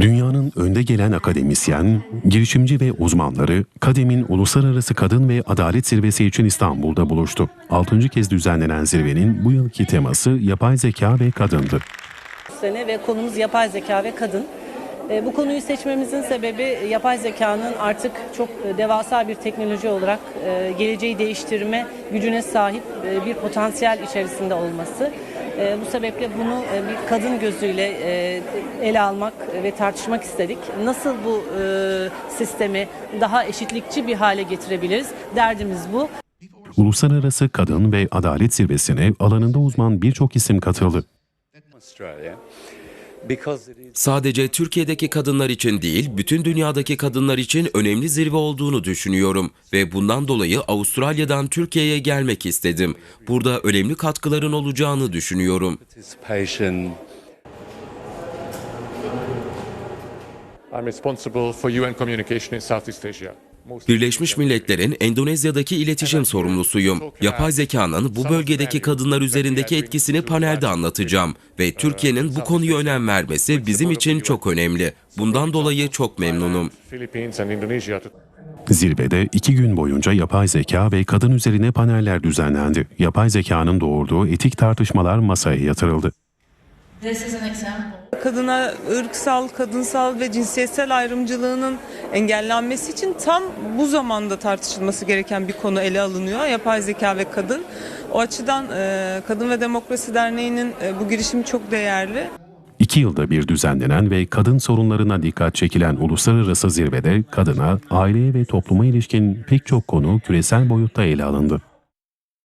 Dünyanın önde gelen akademisyen, girişimci ve uzmanları Kadem'in Uluslararası Kadın ve Adalet Zirvesi için İstanbul'da buluştu. Altıncı kez düzenlenen zirvenin bu yılki teması yapay zeka ve kadındı. sene ve konumuz yapay zeka ve kadın. E, Bu konuyu seçmemizin sebebi yapay zekanın artık çok e, devasa bir teknoloji olarak e, geleceği değiştirme gücüne sahip bir potansiyel içerisinde olması. E, Bu sebeple bunu e, bir kadın gözüyle e, ele almak ve tartışmak istedik. Nasıl bu e, sistemi daha eşitlikçi bir hale getirebiliriz? Derdimiz bu. Uluslararası Kadın ve Adalet Zirvesi'ne alanında uzman birçok isim katıldı. Sadece Türkiye'deki kadınlar için değil, bütün dünyadaki kadınlar için önemli zirve olduğunu düşünüyorum ve bundan dolayı Avustralya'dan Türkiye'ye gelmek istedim. Burada önemli katkıların olacağını düşünüyorum. I'm responsible for UN communication in Southeast Asia. Birleşmiş Milletler'in Endonezya'daki iletişim sorumlusuyum. Yapay zekanın bu bölgedeki kadınlar üzerindeki etkisini panelde anlatacağım ve Türkiye'nin bu konuya önem vermesi bizim için çok önemli. Bundan dolayı çok memnunum. Zirvede iki gün boyunca yapay zeka ve kadın üzerine paneller düzenlendi. Yapay zekanın doğurduğu etik tartışmalar masaya yatırıldı. This is an example. kadına ırksal, kadınsal ve cinsiyetsel ayrımcılığının engellenmesi için tam bu zamanda tartışılması gereken bir konu ele alınıyor. Yapay zeka ve kadın. O açıdan e, Kadın ve Demokrasi Derneği'nin e, bu girişimi çok değerli. İki yılda bir düzenlenen ve kadın sorunlarına dikkat çekilen uluslararası zirvede kadına, aileye ve topluma ilişkin pek çok konu küresel boyutta ele alındı.